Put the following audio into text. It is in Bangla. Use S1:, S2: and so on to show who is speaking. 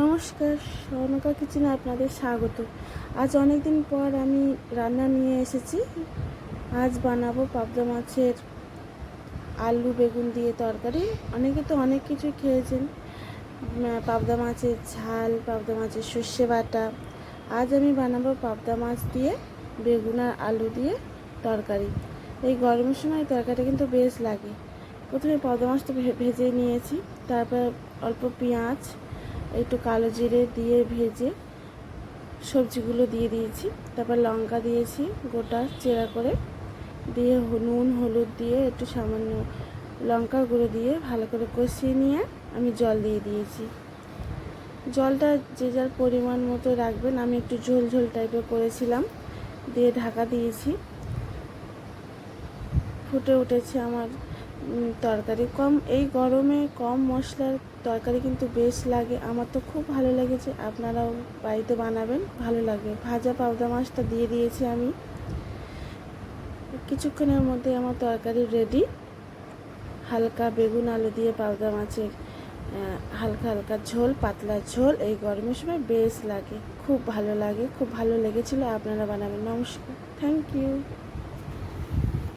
S1: নমস্কার স্বর্ণকা কিচেনে আপনাদের স্বাগত। আজ অনেক দিন পর আমি রান্না নিয়ে এসেছি। আজ বানাবো পাবদা মাছের আলু বেগুন দিয়ে তরকারি। অনেকে তো অনেক কিছু খেয়েছেন। পাবদা মাছের ঝাল, পাবদা মাছের সর্ষে বাটা। আজ আমি বানাবো পাবদা মাছ দিয়ে বেগুন আর আলু দিয়ে তরকারি। এই গরমের সময় তরকারিটা কিন্তু বেশ লাগে। প্রথমে পাবদা মাছটা ভেজে নিয়েছি। তারপর অল্প পেঁয়াজ একটু কালো জিরে দিয়ে ভেজে সবজিগুলো দিয়ে দিয়েছি। তারপর লঙ্কা দিয়েছি গোটা চেরা করে। দিয়ে নুন, হলুদ দিয়ে একটু সামান্য লঙ্কা গুঁড়ো দিয়ে ভালো করে কষিয়ে নিয়ে আমি জল দিয়ে দিয়েছি। জলটা যে যার পরিমাণ মতো রাখবেন, আমি একটু ঝোল ঝোল টাইপের করেছিলাম। দিয়ে ঢাকা দিয়েছি। ফুটে উঠেছে আমার তরকারি কম। এই গরমে কম মশলার তরকারি কিন্তু বেশ লাগে। আমার তো খুব ভালো লেগেছে আপনারাও বাড়িতে বানাবেন, ভালো লাগবে ভাজা পাবদা মাছটা দিয়ে দিয়েছি আমি। কিছুক্ষণের মধ্যে আমার তরকারি রেডি হালকা বেগুন, আলু দিয়ে পাবদা মাছের হালকা হালকা ঝোল, পাতলা ঝোল। এই গরমের সময় বেশ লাগে। খুব ভালো লাগে, খুব ভালো লেগেছিল। আপনারা বানাবেন। নমস্কার। Thank you